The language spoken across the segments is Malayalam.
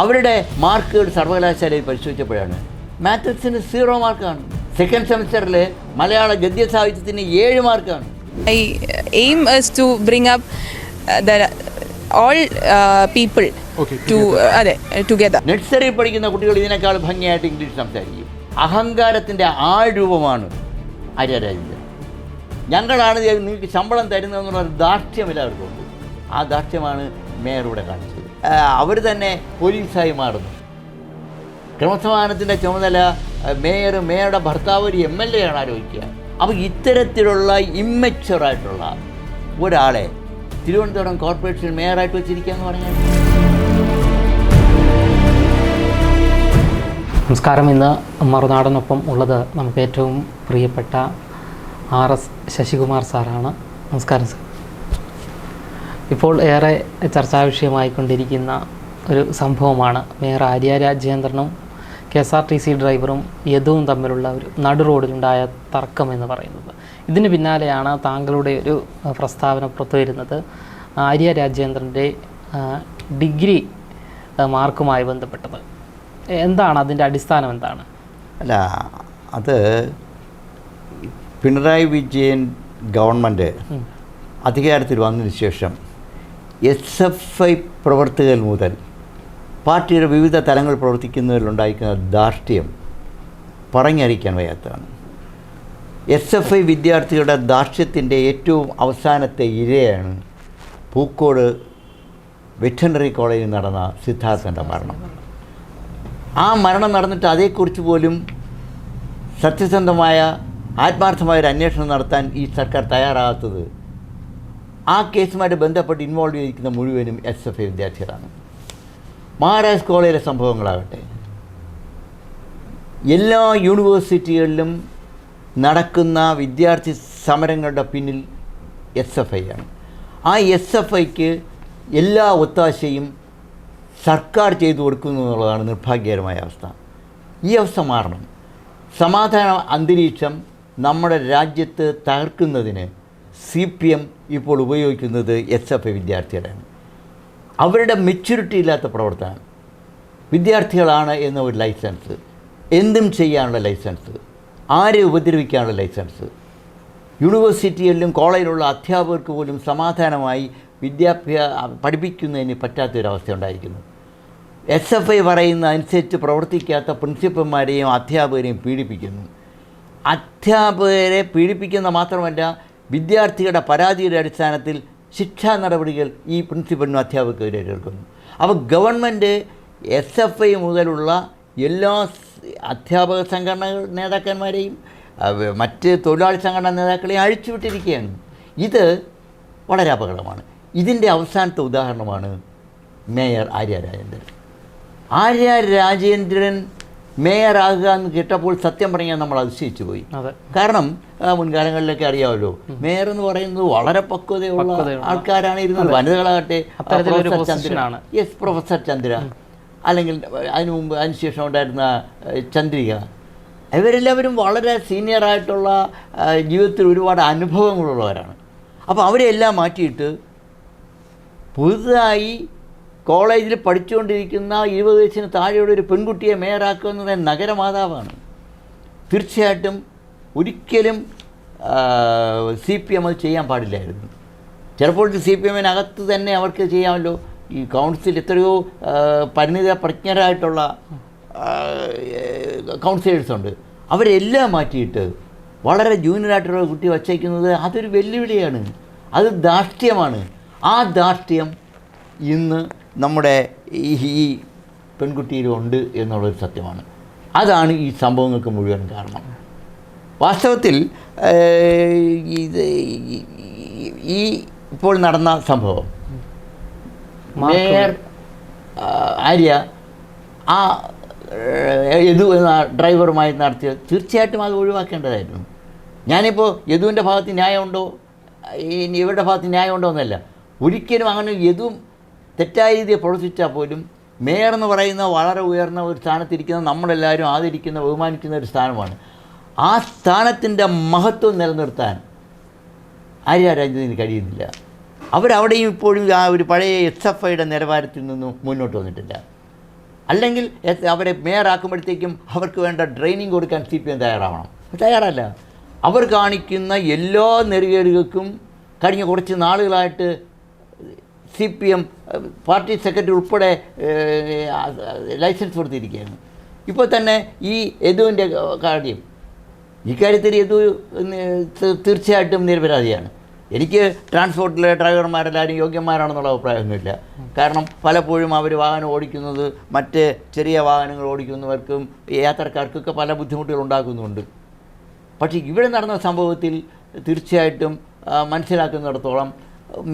അവരുടെ മാർക്കുകൾ സർവകലാശാലയിൽ പരിശോധിച്ചപ്പോഴാണ്. മാത്തസിന് സീറോ മാർക്കാണ്. സെക്കൻഡ് സെമിസ്റ്ററിൽ മലയാള ഗദ്യ സാഹിത്യത്തിന് ഏഴ് മാർക്കാണ്. I aim to bring up the all the to uh, uh, അതെ ടുഗദർ നഴ്സറി പഠിക്കുന്ന കുട്ടികൾ ഇതിനേക്കാൾ ഭംഗിയായിട്ട് ഇംഗ്ലീഷ് സംസാരിക്കും. അഹങ്കാരത്തിന്റെ ആൾരൂപമാണ് ആര്യരാജന്റെ ഞങ്ങളാണ് നിങ്ങൾക്ക് ശമ്പളം തരുന്നതെന്നുള്ള ഒരു ധാർഷ്ട്യം എല്ലാവർക്കും ഉണ്ട്. ആ ദാർഢ്യമാണ് മേയറുടെ കാണിച്ചത് അവർ തന്നെ പോലീസായി മാറുന്നു. ക്രമസമാധാനത്തിന്റെ ചുമതല മേയർ മേയറുടെ ഭർത്താവ് ഒരു എം എൽ എ ആണ് ആലോചിക്കുക അപ്പോൾ ഇത്തരത്തിലുള്ള ഇമ്മച്ചുറായിട്ടുള്ള ഒരാളെ തിരുവനന്തപുരം കോർപ്പറേഷൻ മേയറായിട്ട് വെച്ചിരിക്കുക എന്ന് പറഞ്ഞാൽ? നമസ്കാരം. ഇന്ന് മറുനാടനൊപ്പം ഉള്ളത് നമുക്ക് ഏറ്റവും പ്രിയപ്പെട്ട ആർ എസ് ശശികുമാർ സാറാണ്. നമസ്കാരം സാർ. ഇപ്പോൾ ഏറെ ചർച്ചാ വിഷയമായിക്കൊണ്ടിരിക്കുന്ന ഒരു സംഭവമാണ് mayor Arya രാജേന്ദ്രനും K S R T C ഡ്രൈവറും യദുവും തമ്മിലുള്ള ഒരു നടു റോഡിലുണ്ടായ തർക്കം എന്ന് പറയുന്നത്. ഇതിന് പിന്നാലെയാണ് താങ്കളുടെ ഒരു പ്രസ്താവന പുറത്തു വരുന്നത്. ആര്യ രാജേന്ദ്രന്റെ ഡിഗ്രി മാർക്കുമായി ബന്ധപ്പെട്ടത്. എന്താണ് അതിന്റെ അടിസ്ഥാനം എന്താണ്? അല്ല അത് പിണറായി വിജയൻ ഗവൺമെന്റ് അധികാരത്തിൽ വന്നതിന് ശേഷം എസ് എഫ് ഐ പ്രവർത്തകർ മുതൽ പാർട്ടിയുടെ വിവിധ തലങ്ങൾ പ്രവർത്തിക്കുന്നതിലുണ്ടായിരിക്കുന്ന ധാർഷ്ട്യം പറഞ്ഞറിയിക്കാൻ വയ്യാത്തതാണ്. എസ് എഫ് ഐ വിദ്യാർത്ഥികളുടെ ധാർഷ്ട്യത്തിന്റെ ഏറ്റവും അവസാനത്തെ ഇരയാണ് പൂക്കോട് വെറ്ററിനറി കോളേജിൽ നടന്ന സിദ്ധാർത്ഥന്റെ മരണം. ആ മരണം നടന്നിട്ട് അതേക്കുറിച്ച് പോലും സത്യസന്ധമായ ആത്മാർത്ഥമായ ഒരു അന്വേഷണം നടത്താൻ ഈ സർക്കാർ തയ്യാറാകാത്തത് ആ കേസുമായിട്ട് ബന്ധപ്പെട്ട് ഇൻവോൾവ് ചെയ്തിരിക്കുന്ന മുഴുവനും എസ് എഫ് ഐ വിദ്യാർത്ഥികളാണ്. മഹാരാജ് കോളേജിലെ സംഭവങ്ങളാകട്ടെ. എല്ലാ യൂണിവേഴ്സിറ്റികളിലും നടക്കുന്ന വിദ്യാർത്ഥി സമരങ്ങളുടെ പിന്നിൽ എസ് എഫ് ഐ ആണ്. ആ എസ് എഫ് ഐക്ക് എല്ലാ ഒത്താശയും സർക്കാർ ചെയ്തു കൊടുക്കുന്നു എന്നുള്ളതാണ് നിർഭാഗ്യകരമായ അവസ്ഥ. ഈ അവസ്ഥ മാറണം. സമാധാന അന്തരീക്ഷം നമ്മുടെ രാജ്യത്ത് തകർക്കുന്നതിന് സി പി എം ഇപ്പോൾ ഉപയോഗിക്കുന്നത് എസ് എഫ് ഐ വിദ്യാർത്ഥികളാണ്. അവരുടെ മെച്യൂരിറ്റി ഇല്ലാത്ത പ്രവർത്തനം. വിദ്യാർത്ഥികളാണ് എന്ന ഒരു ലൈസൻസ് എന്തും ചെയ്യാനുള്ള ലൈസൻസ് ആരെ ഉപദ്രവിക്കാനുള്ള ലൈസൻസ് യൂണിവേഴ്സിറ്റിയിലും കോളേജിലുള്ള അധ്യാപകർക്ക് പോലും സമാധാനമായി വിദ്യാഭ്യാ പഠിപ്പിക്കുന്നതിന് പറ്റാത്തൊരവസ്ഥ ഉണ്ടായിരിക്കുന്നു എസ് എഫ് ഐ പറയുന്ന അനുസരിച്ച് പ്രവർത്തിക്കാത്ത പ്രിൻസിപ്പൽമാരെയും അധ്യാപകരെയും പീഡിപ്പിക്കുന്നു. അധ്യാപകരെ പീഡിപ്പിക്കുന്ന മാത്രമല്ല വിദ്യാർത്ഥികളുടെ പരാതിയുടെ അടിസ്ഥാനത്തിൽ ശിക്ഷാ നടപടികൾ ഈ പ്രിൻസിപ്പലിനും അധ്യാപകർക്കെതിരെ എടുക്കുന്നു അപ്പോൾ ഗവൺമെന്റ് എസ് എഫ് ഐ മുതലുള്ള എല്ലാ അധ്യാപക സംഘടന നേതാക്കന്മാരെയും മറ്റ് തൊഴിലാളി സംഘടനാ നേതാക്കളെയും അഴിച്ചുവിട്ടിരിക്കുകയാണ്. ഇത് വളരെ അപകടമാണ്. ഇതിന്റെ അവസാനത്തെ ഉദാഹരണമാണ് മേയർ ആര്യ രാജേന്ദ്രൻ. ആര്യ രാജേന്ദ്രൻ മേയറാകുക എന്ന് കേട്ടപ്പോൾ സത്യം പറഞ്ഞാൽ നമ്മൾ അതിശയിച്ചു പോയി. കാരണം മുൻകാലങ്ങളിലൊക്കെ അറിയാമല്ലോ മേയർ എന്ന് പറയുന്നത് വളരെ പക്വതയുള്ള. ആൾക്കാരാണ് ഇരുന്നത്. വനിതകളാകട്ടെ professor Chandra. Yes professor Chandra. അല്ലെങ്കിൽ അതിനു മുമ്പ് അതിനുശേഷം ഉണ്ടായിരുന്ന ചന്ദ്രിക. ഇവരെല്ലാവരും വളരെ സീനിയറായിട്ടുള്ള ജീവിതത്തിൽ ഒരുപാട് അനുഭവങ്ങളുള്ളവരാണ്. അപ്പോൾ അവരെല്ലാം മാറ്റിയിട്ട് പുതുതായി കോളേജിൽ പഠിച്ചുകൊണ്ടിരിക്കുന്ന ഇരുപത് വയസ്സിന് താഴെയുള്ള ഒരു പെൺകുട്ടിയെ മേയറാക്കുന്നത് നഗരമാതാവാണ്. തീർച്ചയായിട്ടും ഒരിക്കലും സി പി എം അത് ചെയ്യാൻ പാടില്ലായിരുന്നു. ചിലപ്പോൾ സി പി എമ്മിനകത്ത് തന്നെ അവർക്ക് ചെയ്യാമല്ലോ. ഈ കൗൺസിൽ എത്രയോ പരിണിത പ്രജ്ഞരായിട്ടുള്ള കൗൺസിലേഴ്സ് ഉണ്ട്. അവരെല്ലാം മാറ്റിയിട്ട് വളരെ ജൂനിയറായിട്ടുള്ള കുട്ടി വച്ചേക്കുന്നത് അതൊരു വെല്ലുവിളിയാണ്. അത് ധാർഷ്ട്യമാണ്. ആ ധാർഷ്ട്യം ഇന്ന് നമ്മുടെ ഈ ഈ പെൺകുട്ടിയിലുണ്ട് എന്നുള്ളൊരു സത്യമാണ്. അതാണ് ഈ സംഭവങ്ങൾക്ക് മുഴുവൻ കാരണം. വാസ്തവത്തിൽ ഇത് ഈ- ഈ- ഈ ഇപ്പോൾ നടന്ന സംഭവം. മേയർ ആര്യ ആ യദു എന്ന ഡ്രൈവറുമായി നടത്തിയത് തീർച്ചയായിട്ടും അത് ഒഴിവാക്കേണ്ടതായിരുന്നു. ഞാനിപ്പോൾ യദുവിന്റെ ഭാഗത്ത് ന്യായമുണ്ടോ? ഇനി ഇവരുടെ ഭാഗത്ത് ന്യായമുണ്ടോ എന്നല്ല. ഒരിക്കലും അങ്ങനെ യദു തെറ്റായ രീതിയിൽ പ്രവർത്തിച്ചാൽ പോലും മേയർ എന്ന് പറയുന്ന വളരെ ഉയർന്ന ഒരു സ്ഥാനത്തിരിക്കുന്ന നമ്മളെല്ലാവരും ആദരിക്കുന്ന ബഹുമാനിക്കുന്ന ഒരു സ്ഥാനമാണ്. ആ സ്ഥാനത്തിന്റെ മഹത്വം നിലനിർത്താൻ ആര്യ രാജ്യത്തിന് കഴിയുന്നില്ല. അവരവിടെയും ഇപ്പോഴും ആ ഒരു പഴയ എസ് എഫ് ഐയുടെ നിലവാരത്തിൽ നിന്നും മുന്നോട്ട് വന്നിട്ടില്ല. അല്ലെങ്കിൽ അവരെ മേയറാക്കുമ്പോഴത്തേക്കും അവർക്ക് വേണ്ട ട്രെയിനിങ് കൊടുക്കാൻ സി പി എം തയ്യാറാവണം. തയ്യാറല്ല. അവർ കാണിക്കുന്ന എല്ലാ നെറുകേടുകൾക്കും കഴിഞ്ഞ കുറച്ച് നാളുകളായിട്ട് C P M party secretary ഉൾപ്പെടെ ലൈസൻസ് കൊടുത്തിരിക്കുകയാണ്. ഇപ്പോൾ തന്നെ ഈ യദുവിന്റെ കാര്യം ഇക്കാര്യത്തിൽ യദു തീർച്ചയായിട്ടും നിരപരാധിയാണ്. എനിക്ക് ട്രാൻസ്പോർട്ടിലെ ഡ്രൈവർമാരെല്ലാവരും യോഗ്യന്മാരാണെന്നുള്ള അഭിപ്രായമൊന്നുമില്ല. കാരണം പലപ്പോഴും അവർ വാഹനം ഓടിക്കുന്നത് മറ്റ് ചെറിയ വാഹനങ്ങൾ ഓടിക്കുന്നവർക്കും യാത്രക്കാർക്കൊക്കെ പല ബുദ്ധിമുട്ടുകൾ ഉണ്ടാക്കുന്നുണ്ട്. പക്ഷേ ഇവിടെ നടന്ന സംഭവത്തിൽ തീർച്ചയായിട്ടും മനസ്സിലാക്കുന്നിടത്തോളം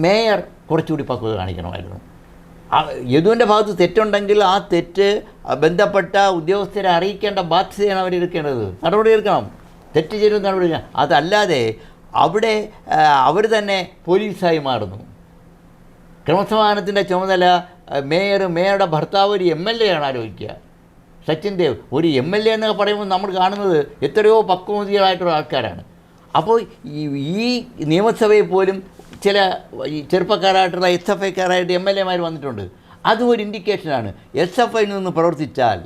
മേയർ കുറച്ചുകൂടി പക്വത കാണിക്കണമായിരുന്നു. യദുവിന്റെ ഭാഗത്ത് തെറ്റുണ്ടെങ്കിൽ ആ തെറ്റ് ബന്ധപ്പെട്ട ഉദ്യോഗസ്ഥരെ അറിയിക്കേണ്ട ബാധ്യതയാണ് അവർ എടുക്കേണ്ടത് നടപടി എടുക്കണം തെറ്റ് ചെയ്ത് നടപടി അതല്ലാതെ അവിടെ അവർ തന്നെ പോലീസായി മാറുന്നു. ക്രമസമാധാനത്തിന്റെ ചുമതല മേയർ മേയറുടെ ഭർത്താവ് ഒരു എം എൽ എ ആണ് ആലോചിക്കുക. സച്ചിൻ ദേവ് ഒരു എം എൽ എ എന്നൊക്കെ പറയുമ്പോൾ നമ്മൾ കാണുന്നത് എത്രയോ പക്വമതികളായിട്ടുള്ള ആൾക്കാരാണ്. അപ്പോൾ ഈ നിയമസഭയിൽ പോലും ചില ഈ ചെറുപ്പക്കാരായിട്ടുള്ള എസ് എഫ് ഐക്കാരായിട്ട് എം എൽ എമാർ വന്നിട്ടുണ്ട്. അതും ഒരു ഇൻഡിക്കേഷനാണ് എസ് എഫ് ഐ നിന്ന് പ്രവർത്തിച്ചാൽ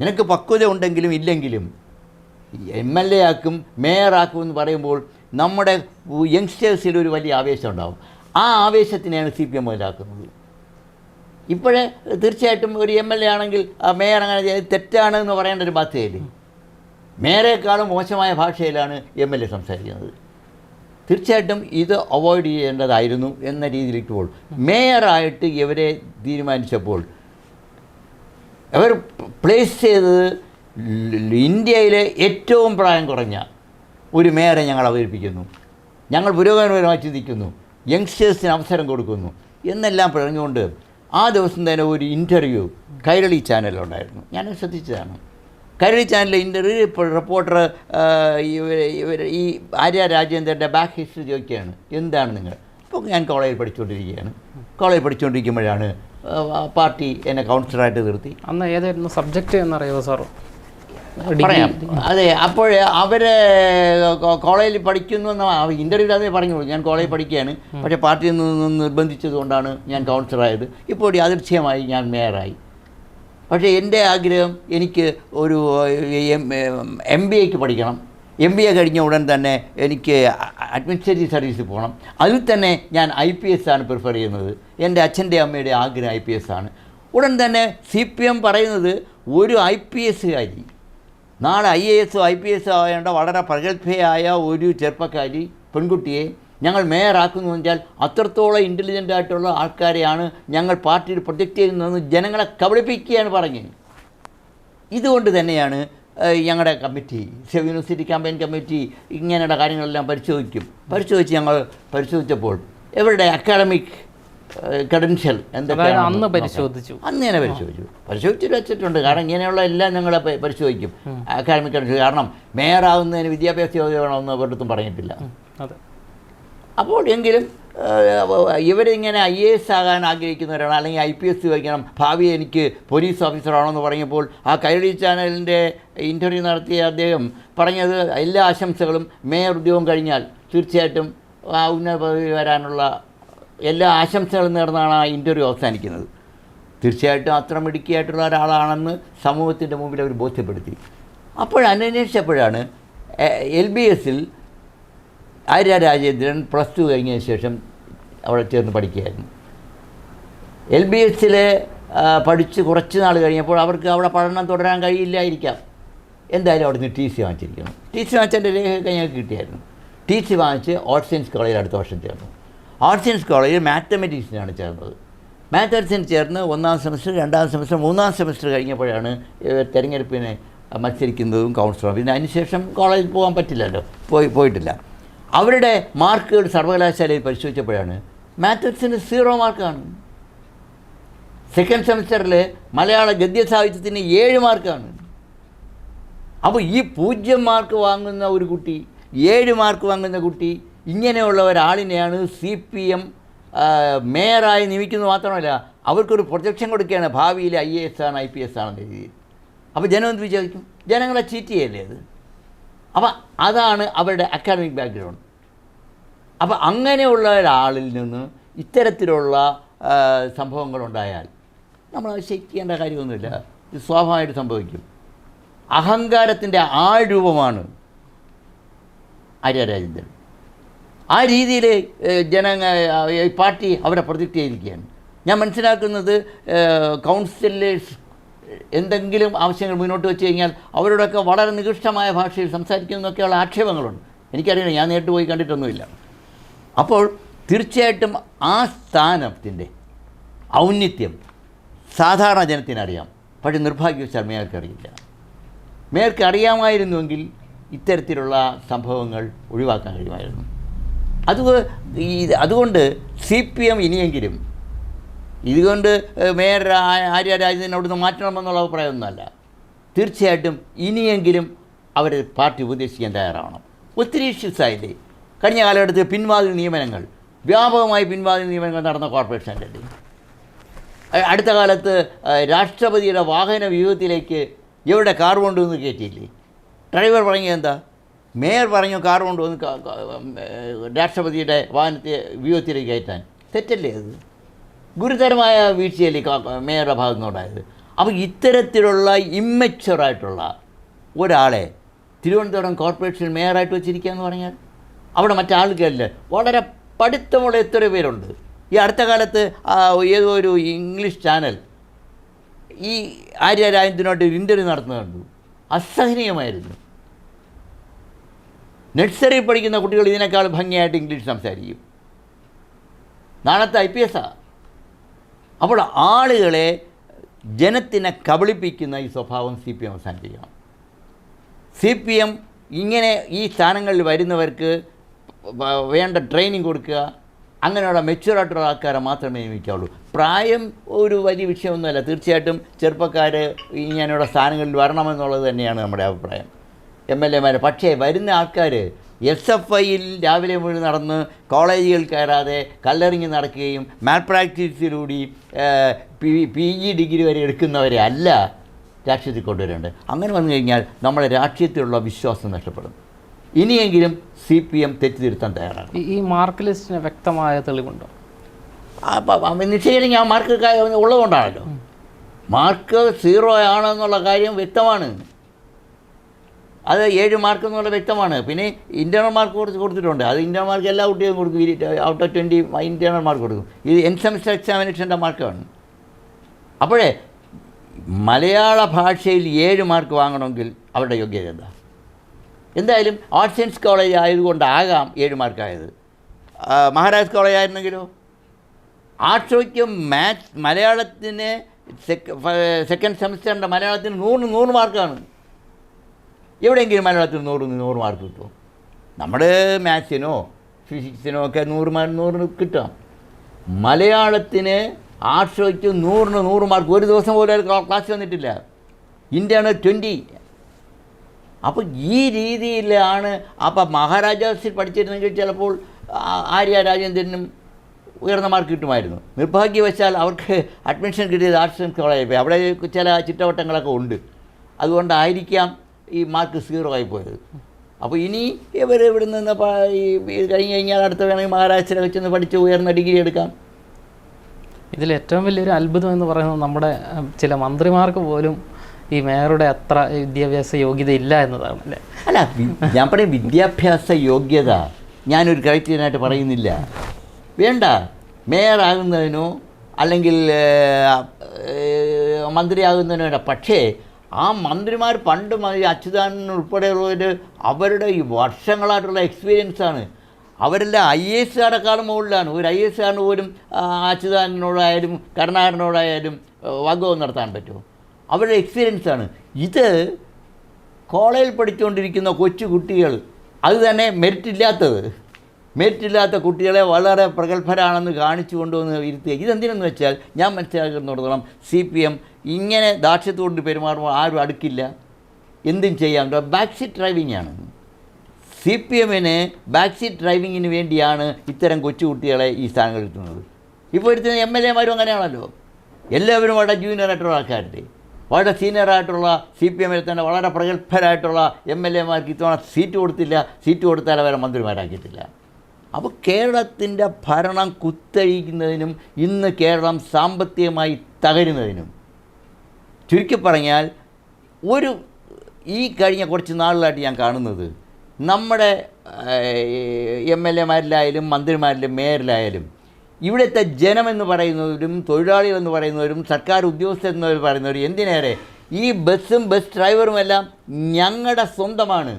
നിനക്ക് പക്വത ഉണ്ടെങ്കിലും ഇല്ലെങ്കിലും എം എൽ എ ആക്കും മേയറാക്കും എന്ന് പറയുമ്പോൾ നമ്മുടെ യങ്സ്റ്റേഴ്സിൽ ഒരു വലിയ ആവേശം ഉണ്ടാകും ആ ആവേശത്തിനെയാണ് സി പി എം മുതലാക്കുന്നത്. ഇപ്പോഴേ തീർച്ചയായിട്ടും ഒരു എം എൽ എ ആണെങ്കിൽ ആ മേയർ അങ്ങനെ തെറ്റാണ് എന്ന് പറയേണ്ട ഒരു ബാധ്യതയില്ലേ? മേയറേക്കാളും മോശമായ ഭാഷയിലാണ് എം എൽ എ സംസാരിക്കുന്നത്. തീർച്ചയായിട്ടും ഇത് അവോയ്ഡ് ചെയ്യേണ്ടതായിരുന്നു എന്ന രീതിയിലേക്ക് പോകും മേയറായിട്ട് ഇവരെ തീരുമാനിച്ചപ്പോൾ അവർ പ്ലേസ് ചെയ്തത് ഇന്ത്യയിലെ ഏറ്റവും പ്രായം കുറഞ്ഞ ഒരു മേയറെ ഞങ്ങൾ അവതരിപ്പിക്കുന്നു. ഞങ്ങൾ പുരോഗമനപരമായി ചിന്തിക്കുന്നു. യങ്സ്റ്റേഴ്സിന് അവസരം കൊടുക്കുന്നു. എന്നെല്ലാം പറഞ്ഞുകൊണ്ട് ആ ദിവസം തന്നെ ഒരു ഇന്റർവ്യൂ കൈരളി ചാനലിലുണ്ടായിരുന്നു ഞാൻ ശ്രദ്ധിച്ചതാണ്. കൈരളി ചാനലിലെ ഇന്റർവ്യൂ ഇപ്പോൾ റിപ്പോർട്ടർ ഇവർ ഈ ആര്യ രാജേന്ദ്രന്റെ ബാക്ക് ഹിസ്റ്ററി ചോദിക്കുകയാണ്. എന്താണ് നിങ്ങൾ? അപ്പോൾ ഞാൻ കോളേജിൽ പഠിച്ചുകൊണ്ടിരിക്കുകയാണ്. കോളേജിൽ പഠിച്ചുകൊണ്ടിരിക്കുമ്പോഴാണ് പാർട്ടി എന്നെ കൗൺസിലറായിട്ട് നിർത്തി. അന്ന് ഏതായിരുന്നു സബ്ജക്റ്റ് എന്നറിയോ സാർ പറയാം. അതെ അപ്പോൾ അവർ കോളേജിൽ പഠിക്കുന്നു എന്ന ഇന്റർവ്യൂ അതേ പറഞ്ഞോളൂ ഞാൻ കോളേജിൽ പഠിക്കുകയാണ്. പക്ഷേ പാർട്ടിയിൽ നിന്ന് നിർബന്ധിച്ചത് കൊണ്ടാണ് ഞാൻ കൗൺസിലറായത് ഇപ്പോൾ യാദൃച്ഛ്യമായി ഞാൻ മേയറായി പക്ഷേ എന്റെ ആഗ്രഹം എനിക്ക് ഒരു എം ബി എക്ക് പഠിക്കണം. എം ബി എ കഴിഞ്ഞ ഉടൻ തന്നെ എനിക്ക് അഡ്മിനിസ്ട്രേറ്റീവ് സർവീസിൽ പോകണം. അതിൽ തന്നെ ഞാൻ ഐ പി എസ് ആണ് പ്രിഫർ ചെയ്യുന്നത്. എന്റെ അച്ഛന്റെ അമ്മയുടെ ആഗ്രഹം ഐ പി എസ് ആണ്. ഉടൻ തന്നെ സി പി എം പറയുന്നത് ഒരു ഐ പി എസ്സുകാരി നാളെ ഐ എ എസോ ഐ പി എസോ ആവേണ്ട വളരെ പ്രഗത്ഭയായ ഒരു ചെറുപ്പക്കാരി പെൺകുട്ടിയെ ഞങ്ങൾ മേയറാക്കുന്നു വെച്ചാൽ അത്രത്തോളം ഇന്റലിജന്റ് ആയിട്ടുള്ള ആൾക്കാരെയാണ് ഞങ്ങൾ പാർട്ടിയിൽ പ്രൊജക്റ്റ് ചെയ്യുന്നതെന്ന് ജനങ്ങളെ കബളിപ്പിക്കുകയാണ് പറഞ്ഞത് ഇതുകൊണ്ട് തന്നെയാണ് ഞങ്ങളുടെ committee civil university campaign committee ഇങ്ങനെയുള്ള കാര്യങ്ങളെല്ലാം പരിശോധിക്കും. പരിശോധിച്ച് ഞങ്ങൾ പരിശോധിച്ചപ്പോൾ ഇവരുടെ അക്കാഡമിക് ക്രെഡൻഷ്യൽ എന്തൊക്കെയാണ് അന്ന് പരിശോധിച്ചു. അന്ന് തന്നെ പരിശോധിച്ചു. പരിശോധിച്ച് വെച്ചിട്ടുണ്ട്. കാരണം ഇങ്ങനെയുള്ള എല്ലാം ഞങ്ങൾ പരിശോധിക്കും. അക്കാഡമിക് ക്രെഡൻഷ്യൽ കാരണം മേയറാവുന്നതിന് വിദ്യാഭ്യാസ യോഗ്യത വേണമെന്ന് ഒരിടത്തും പറഞ്ഞിട്ടില്ല. അതെ. അപ്പോൾ എങ്കിലും ഇവരിങ്ങനെ ഐ എ എസ് ആകാൻ ആഗ്രഹിക്കുന്നവരാണ് അല്ലെങ്കിൽ ഐ പി എസ് വയ്ക്കണം. ഭാവി എനിക്ക് പോലീസ് ഓഫീസറാണെന്ന് പറഞ്ഞപ്പോൾ ആ കൈരളി ചാനലിന്റെ ഇന്റർവ്യൂ നടത്തിയ അദ്ദേഹം പറഞ്ഞത് എല്ലാ ആശംസകളും മേയർ ഉദ്യോഗം കഴിഞ്ഞാൽ തീർച്ചയായിട്ടും ആ ഉന്നത പദവി വരാനുള്ള എല്ലാ ആശംസകളും നേർന്നാണ് ആ ഇന്റർവ്യൂ അവസാനിക്കുന്നത്. തീർച്ചയായിട്ടും അത്ര മിടുക്കിയായിട്ടുള്ള ഒരാളാണെന്ന് സമൂഹത്തിന്റെ മുമ്പിൽ അവർ ബോധ്യപ്പെടുത്തി. അപ്പോൾ അന്വേഷിച്ചപ്പോഴാണ് എൽ ബി എസിൽ ആര്യ രാജേന്ദ്രൻ പ്ലസ് ടു കഴിഞ്ഞ ശേഷം അവിടെ ചേർന്ന് പഠിക്കുകയായിരുന്നു. എൽ ബി എസിൽ പഠിച്ച് കുറച്ച് നാൾ കഴിഞ്ഞപ്പോൾ അവർക്ക് അവിടെ പഠനം തുടരാൻ കഴിയില്ലായിരിക്കാം. എന്തായാലും അവിടെ നിന്ന് ടി സി വാങ്ങിച്ചിരിക്കണം ടി സി വാങ്ങിച്ചതിന്റെ രേഖയൊക്കെ ഞങ്ങൾക്ക് കിട്ടിയായിരുന്നു. ടി സി വാങ്ങിച്ച് ആർട്സ് സയൻസ് കോളേജിൽ അടുത്ത വർഷം ചേർന്നു. ആർട്സ് സയൻസ് കോളേജിൽ മാത്തമെറ്റിക്സിനാണ് ചേർന്നത്. മാത്തമെറ്റിക്സിന് ചേർന്ന് ഒന്നാം സെമസ്റ്റർ രണ്ടാം സെമസ്റ്റർ മൂന്നാം സെമസ്റ്റർ കഴിഞ്ഞപ്പോഴാണ് തെരഞ്ഞെടുപ്പിന് മത്സരിക്കുന്നതും കൗൺസിലറും. പിന്നെ അതിനുശേഷം കോളേജിൽ പോകാൻ പറ്റില്ലല്ലോ. പോയി പോയിട്ടില്ല. അവരുടെ മാർക്കുകൾ സർവകലാശാലയിൽ പരിശോധിച്ചപ്പോഴാണ് മാത്തമെറ്റിക്സിന് സീറോ മാർക്കാണ്. സെക്കൻഡ് സെമസ്റ്ററിൽ മലയാള ഗദ്യ സാഹിത്യത്തിന് ഏഴ് മാർക്കാണ്. അപ്പോൾ ഈ പൂജ്യം മാർക്ക് വാങ്ങുന്ന ഒരു കുട്ടി ഏഴ് മാർക്ക് വാങ്ങുന്ന കുട്ടി ഇങ്ങനെയുള്ള ഒരാളിനെയാണ് സി പി എം മേയറായി നിയമിക്കുന്നത് മാത്രമല്ല അവർക്കൊരു പ്രൊജക്ഷൻ കൊടുക്കുകയാണ് ഭാവിയിൽ ഐ എ എസ് ആണ് ഐ പി എസ് ആണെന്ന രീതിയിൽ അപ്പോൾ ജനം എന്ത് വിചാരിക്കും? ജനങ്ങളെ ചീറ്റ് ചെയ്യല്ലേ അത്? അപ്പം അതാണ് അവരുടെ അക്കാഡമിക് ബാക്ക്ഗ്രൗണ്ട് അപ്പം അങ്ങനെയുള്ള ഒരാളിൽ നിന്ന് ഇത്തരത്തിലുള്ള സംഭവങ്ങളുണ്ടായാൽ നമ്മൾ അത് ചെയ്യേണ്ട കാര്യമൊന്നുമില്ല. ഇത് സ്വാഭാവികമായിട്ട് സംഭവിക്കും. അഹങ്കാരത്തിന്റെ ആ രൂപമാണ് ആര്യ രാജേന്ദ്രൻ ആ രീതിയിൽ ജനങ്ങൾ പാർട്ടി അവരെ പ്രൊജക്റ്റ് ചെയ്തിരിക്കുകയാണ്. ഞാൻ മനസ്സിലാക്കുന്നത് കൗൺസിലേഴ്സ് എന്തെങ്കിലും ആവശ്യങ്ങൾ മുന്നോട്ട് വെച്ച് കഴിഞ്ഞാൽ അവരോടൊക്കെ വളരെ നികൃഷ്ടമായ ഭാഷയിൽ സംസാരിക്കുന്നതൊക്കെയുള്ള ആക്ഷേപങ്ങളുണ്ട്. എനിക്കറിയണം ഞാൻ നേരിട്ട് പോയി കണ്ടിട്ടൊന്നുമില്ല. അപ്പോൾ തീർച്ചയായിട്ടും ആ സ്ഥാനത്തിന്റെ ഔന്നിത്യം സാധാരണ ജനത്തിനറിയാം പക്ഷേ നിർഭാഗ്യവശാൽ മേയർക്കറിയില്ല. മേയർക്ക് അറിയാമായിരുന്നുവെങ്കിൽ ഇത്തരത്തിലുള്ള സംഭവങ്ങൾ ഒഴിവാക്കാൻ കഴിയുമായിരുന്നു. അത് അതുകൊണ്ട് സി പി എം ഇനിയെങ്കിലും ഇതുകൊണ്ട് മേയർ ആര്യ രാജേന്ദ്രൻ അവിടുന്ന് മാറ്റണമെന്നുള്ള അഭിപ്രായമൊന്നുമല്ല. തീർച്ചയായിട്ടും ഇനിയെങ്കിലും അവർ പാർട്ടി ഉപദേശിക്കാൻ തയ്യാറാവണം. ഒത്തിരി ഇഷ്യൂസ് ആയില്ലേ? കഴിഞ്ഞ കാലഘട്ടത്തിൽ പിൻവാതിൽ നിയമനങ്ങൾ വ്യാപകമായി പിൻവാതിൽ നിയമനങ്ങൾ നടന്ന കോർപ്പറേഷന്റെ അടുത്ത കാലത്ത് രാഷ്ട്രപതിയുടെ വാഹന വ്യൂഹത്തിലേക്ക് എവിടെ കാർ കൊണ്ടുവന്ന് കയറ്റിയില്ലേ? ഡ്രൈവർ പറഞ്ഞ എന്താ? മേയർ പറഞ്ഞു കാർ കൊണ്ടുവന്ന് രാഷ്ട്രപതിയുടെ വാഹനത്തെ വ്യൂഹത്തിലേക്ക് കയറ്റാൻ. തെറ്റല്ലേ അത്? ഗുരുതരമായ വീഴ്ചയല്ലേ മേയറുടെ ഭാഗത്തു നിന്നുണ്ടായത് അപ്പോൾ ഇത്തരത്തിലുള്ള ഇമ്മച്ചുവറായിട്ടുള്ള ഒരാളെ തിരുവനന്തപുരം കോർപ്പറേഷൻ മേയറായിട്ട് വെച്ചിരിക്കുക എന്ന് പറഞ്ഞാൽ അവിടെ മറ്റാളുകളിൽ വളരെ പഠിത്തമുള്ള എത്ര പേരുണ്ട്. ഈ അടുത്ത കാലത്ത് ഏതോ ഒരു ഇംഗ്ലീഷ് ചാനൽ ഈ ആര്യ ഒരു ഇന്റർവ്യൂ നടത്തുന്നത് കണ്ടു. അസഹനീയമായിരുന്നു. നഴ്സറി പഠിക്കുന്ന കുട്ടികൾ ഇതിനേക്കാൾ ഭംഗിയായിട്ട് ഇംഗ്ലീഷ് സംസാരിക്കും. നാളത്തെ ഐ പി എസ്സാണ് അപ്പോൾ ആളുകളെ ജനത്തിനെ കബളിപ്പിക്കുന്ന ഈ സ്വഭാവം സി പി എം അവസാനിപ്പിക്കണം. സി പി എം ഇങ്ങനെ ഈ സ്ഥാനങ്ങളിൽ വരുന്നവർക്ക് വേണ്ട ട്രെയിനിങ് കൊടുക്കുക അങ്ങനെയുള്ള മെച്യൂറായിട്ടുള്ള ആൾക്കാരെ മാത്രമേ നിയമിക്കാവുള്ളൂ. പ്രായം ഒരു വലിയ വിഷയമൊന്നുമല്ല. തീർച്ചയായിട്ടും ചെറുപ്പക്കാർ ഇങ്ങനെയുള്ള സ്ഥാനങ്ങളിൽ വരണമെന്നുള്ളത് തന്നെയാണ് നമ്മുടെ അഭിപ്രായം. എം എൽ എമാർ പക്ഷേ വരുന്ന ആൾക്കാർ എസ് എഫ് ഐയിൽ രാവിലെ മുഴുവൻ നടന്ന് കോളേജുകൾ കയറാതെ കല്ലെറിഞ്ഞ് നടക്കുകയും മാൽ പ്രാക്ടീസിലൂടി പി പി ജി ഡിഗ്രി വരെ എടുക്കുന്നവരെ അല്ല രാഷ്ട്രീയത്തിൽ കൊണ്ടുവരേണ്ടത്. അങ്ങനെ വന്നു കഴിഞ്ഞാൽ നമ്മുടെ രാഷ്ട്രീയത്തിലുള്ള വിശ്വാസം നഷ്ടപ്പെടും. ഇനിയെങ്കിലും സി പി എം തെറ്റിതിരുത്താൻ തയ്യാറാണ്. ഈ- മാർക്ക് ലിസ്റ്റിന് വ്യക്തമായ തെളിവുണ്ടോ? നിശ്ചയില്ലെങ്കിൽ ആ മാർക്ക് ഉള്ളതുകൊണ്ടാണല്ലോ. മാർക്ക് സീറോ ആണെന്നുള്ള കാര്യം വ്യക്തമാണ്. അത് ഏഴ് മാർക്ക് എന്നുള്ള വ്യക്തമാണ്. പിന്നെ ഇന്റേണൽ മാർക്ക് കുറച്ച് കൊടുത്തിട്ടുണ്ട്. അത് ഇന്റേണൽ മാർക്ക് എല്ലാ കുട്ടികളും കൊടുക്കും. Out of twenty internal mark കൊടുക്കും. ഇത് എൻ സെമിസ്റ്റർ എക്സാമിനേഷന്റെ മാർക്കാണ് അപ്പോഴേ മലയാള ഭാഷയിൽ ഏഴ് മാർക്ക് വാങ്ങണമെങ്കിൽ അവരുടെ യോഗ്യത എന്താ? എന്തായാലും ആർട്സ് സയൻസ് കോളേജ് ആയതുകൊണ്ടാകാം ഏഴ് മാർക്കായത് മഹാരാജ് കോളേജ് ആയിരുന്നെങ്കിലോ? ആർട്സോയ്ക്കും മാത്സ് മലയാളത്തിന് സെക്കൻഡ് സെമിസ്റ്ററിന്റെ മലയാളത്തിന് നൂറിന് നൂറ് മാർക്കാണ് എവിടെയെങ്കിലും മലയാളത്തിൽ നൂറ് നൂറ് മാർക്ക് കിട്ടുമോ നമ്മുടെ മാത്സിനോ ഫിസിക്സിനോ ഒക്കെ നൂറ് മാർക്ക് നൂറിന് കിട്ടാം മലയാളത്തിന് ആശ്രയിച്ച് നൂറിന് നൂറ് മാർക്ക് ഒരു ദിവസം പോലും ക്ലാസ് വന്നിട്ടില്ല. ഇന്ത്യയാണ് ട്വന്റി അപ്പോൾ ഈ രീതിയിലാണ് അപ്പോൾ മഹാരാജാസിൽ പഠിച്ചിരുന്നെങ്കിൽ ചിലപ്പോൾ ആര്യ രാജേന്ദ്രനും ഉയർന്ന മാർക്ക് കിട്ടുമായിരുന്നു. നിർഭാഗ്യവശാൽ അവർക്ക് അഡ്മിഷൻ കിട്ടിയത് ആർട്സ് കോളേജിൽ പോയി അവിടെ ചില ചിട്ടവട്ടങ്ങളൊക്കെ ഉണ്ട്. അതുകൊണ്ടായിരിക്കാം ഈ മാർക്ക് സീറോ ആയി പോയത്. അപ്പോൾ ഇനി ഇവർ ഇവിടെ നിന്ന് ഈ കഴിഞ്ഞ് കഴിഞ്ഞാൽ അടുത്ത വേണമെങ്കിൽ മഹാരാഷ്ട്രയിലൊക്കെ ചെന്ന് പഠിച്ച് ഉയർന്ന ഡിഗ്രി എടുക്കാം. ഇതിൽ ഏറ്റവും വലിയൊരു അത്ഭുതം എന്ന് പറയുന്നത് നമ്മുടെ ചില മന്ത്രിമാർക്ക് പോലും ഈ മേയറുടെ അത്ര വിദ്യാഭ്യാസ യോഗ്യത ഇല്ല എന്നതാണ് അല്ലേ? അല്ല ഞാൻ പറയും വിദ്യാഭ്യാസ യോഗ്യത ഞാനൊരു ക്രൈറ്റീരിയനായിട്ട് പറയുന്നില്ല. വേണ്ട മേയറാകുന്നതിനോ അല്ലെങ്കിൽ മന്ത്രിയാകുന്നതിനോ വേണ്ട പക്ഷേ ആ മന്ത്രിമാർ പണ്ട് ഈ അച്യുതാനന്ദൻ ഉൾപ്പെടെയുള്ളവർ അവരുടെ ഈ വർഷങ്ങളായിട്ടുള്ള എക്സ്പീരിയൻസ് ആണ്. അവരെല്ലാം ഐ എസ് കാരെക്കാളും മുകളിലാണ്. ഒരു ഐ എസ് കാരന് പോലും അച്യുതാനോടായാലും കരുണാകരനോടായാലും വകവ് നടത്താൻ പറ്റുമോ? അവരുടെ എക്സ്പീരിയൻസ് ആണ്. ഇത് കോളേജിൽ പഠിച്ചുകൊണ്ടിരിക്കുന്ന കൊച്ചു കുട്ടികൾ അത് തന്നെ മെറിറ്റ് മെറിറ്റ് ഇല്ലാത്ത കുട്ടികളെ വളരെ പ്രഗത്ഭരാണെന്ന് കാണിച്ചു കൊണ്ടുവന്ന് ഇരുത്തുക ഇതെന്തിനെന്ന് വെച്ചാൽ ഞാൻ മനസ്സിലാക്കുന്നിടത്തോളം സി പി എം ഇങ്ങനെ ദാക്ഷ്യത്തോട് പെരുമാറുമ്പോൾ ആരും അടുക്കില്ല. എന്തും ചെയ്യാം. ബാക്ക് സീറ്റ് ഡ്രൈവിംഗ് ആണ്. സി പി എമ്മിന് ബാക്ക് സീറ്റ് ഡ്രൈവിങ്ങിന് വേണ്ടിയാണ് ഇത്തരം കൊച്ചുകുട്ടികളെ ഈ സ്ഥാനങ്ങളിൽ ഇരുത്തുന്നത് ഇപ്പോൾ ഇരുത്തുന്ന എം എൽ എമാരും അങ്ങനെയാണല്ലോ. എല്ലാവരും വളരെ ജൂനിയർ ആയിട്ടുള്ള ആൾക്കാരുടെ വളരെ സീനിയർ ആയിട്ടുള്ള സി പി എമ്മിൽ തന്നെ വളരെ പ്രഗത്ഭരായിട്ടുള്ള എം എൽ എമാർക്ക് ഇത്തവണ സീറ്റ് കൊടുത്തില്ല. സീറ്റ് കൊടുത്താൽ അവരെ മന്ത്രിമാരാക്കിയിട്ടില്ല. അപ്പോൾ കേരളത്തിന്റെ ഭരണം കുത്തഴിക്കുന്നതിനും ഇന്ന് കേരളം സാമ്പത്തികമായി തകരുന്നതിനും ചുരുക്കി പറഞ്ഞാൽ ഒരു ഈ കഴിഞ്ഞ കുറച്ച് നാളിലായിട്ട് ഞാൻ കാണുന്നത് നമ്മുടെ എം എൽ എമാരിലായാലും മന്ത്രിമാരിലും മേയറിലായാലും ഇവിടുത്തെ ജനമെന്ന് പറയുന്നവരും തൊഴിലാളികളെന്ന് പറയുന്നവരും സർക്കാർ ഉദ്യോഗസ്ഥരെന്ന് പറയുന്നവരും എന്തിനേറെ ഈ ബസ്സും ബസ് ഡ്രൈവറുമെല്ലാം ഞങ്ങളുടെ സ്വന്തമാണ്.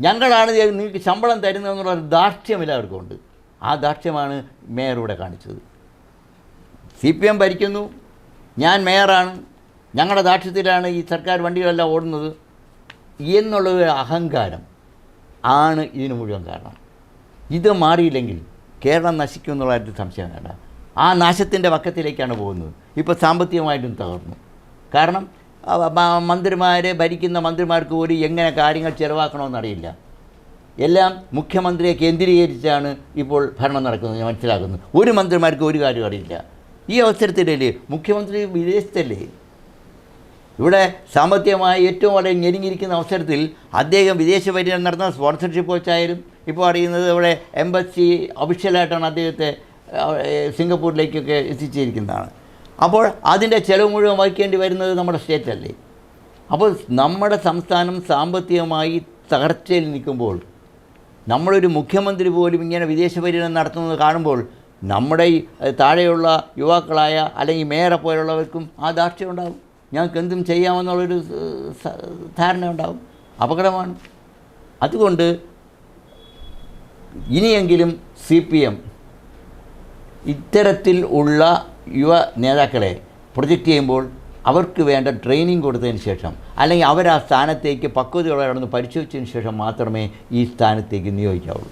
ഞങ്ങളാണ് നിങ്ങൾക്ക് ശമ്പളം തരുന്നതെന്നുള്ള ഒരു ധാർഷ്ട്യം എല്ലാവർക്കും ഉണ്ട്. ആ ധാർഷ്ട്യമാണ് മേയർ ഇവിടെ കാണിച്ചത്. സി പി എം ഭരിക്കുന്നു. ഞാൻ മേയറാണ്. ഞങ്ങളുടെ ദാക്ഷ്യത്തിലാണ് ഈ സർക്കാർ വണ്ടികളെല്ലാം ഓടുന്നത് എന്നുള്ള അഹങ്കാരം ആണ് ഇതിന് മുഴുവൻ കാരണം. ഇത് മാറിയില്ലെങ്കിൽ കേരളം നശിക്കും എന്നുള്ള കാര്യത്തിൽ സംശയം വേണ്ട. ആ നാശത്തിന്റെ വക്കത്തിലേക്കാണ് പോകുന്നത്. ഇപ്പോൾ സാമ്പത്തികമായിട്ടും തകർന്നു. കാരണം മന്ത്രിമാരെ ഭരിക്കുന്ന മന്ത്രിമാർക്ക് പോലും എങ്ങനെ കാര്യങ്ങൾ ചെലവാക്കണമെന്നറിയില്ല. എല്ലാം മുഖ്യമന്ത്രിയെ കേന്ദ്രീകരിച്ചാണ് ഇപ്പോൾ ഭരണം നടക്കുന്നത് മനസ്സിലാക്കുന്നത് ഒരു മന്ത്രിമാർക്ക് ഒരു കാര്യം അറിയില്ല. ഈ അവസരത്തിലല്ലേ മുഖ്യമന്ത്രി വിദേശത്തല്ലേ? ഇവിടെ സാമ്പത്തികമായി ഏറ്റവും വളരെ ഞെരുങ്ങിയിരിക്കുന്ന അവസരത്തിൽ അദ്ദേഹം വിദേശ പര്യടനം നടന്ന സ്പോൺസർഷിപ്പ് വെച്ചായാലും ഇപ്പോൾ അറിയുന്നത് ഇവിടെ എംബസി ഒഫീഷ്യലായിട്ടാണ് അദ്ദേഹത്തെ സിംഗപ്പൂരിലേക്കൊക്കെ എത്തിച്ചിരിക്കുന്നതാണ്. അപ്പോൾ അതിന്റെ ചിലവ് മുഴുവൻ വഹിക്കേണ്ടി വരുന്നത് നമ്മുടെ സ്റ്റേറ്റ് അല്ലേ? അപ്പോൾ നമ്മുടെ സംസ്ഥാനം സാമ്പത്തികമായി തകർച്ചയിൽ നിൽക്കുമ്പോൾ നമ്മളൊരു മുഖ്യമന്ത്രി പോലും ഇങ്ങനെ വിദേശ പര്യടനം നടത്തുന്നത് കാണുമ്പോൾ നമ്മുടെ ഈ താഴെയുള്ള യുവാക്കളായ അല്ലെങ്കിൽ മേയറെ പോലുള്ളവർക്കും ആ ധാർഷ്ട്യം ഉണ്ടാകും ഞങ്ങൾക്ക് എന്തും ചെയ്യാമെന്നുള്ളൊരു ധാരണ ഉണ്ടാകും അപകടമാണ്. അതുകൊണ്ട് ഇനിയെങ്കിലും സി പി എം ഇത്തരത്തിൽ ഉള്ള യുവ നേതാക്കളെ പ്രൊജക്റ്റ് ചെയ്യുമ്പോൾ അവർക്ക് വേണ്ട ട്രെയിനിങ് കൊടുത്തതിന് ശേഷം അല്ലെങ്കിൽ അവർ ആ സ്ഥാനത്തേക്ക് പക്വതയോടെ നടന്ന് പരിശോധിച്ചതിന് ശേഷം മാത്രമേ ഈ സ്ഥാനത്തേക്ക് നിയോഗിക്കാവുള്ളൂ.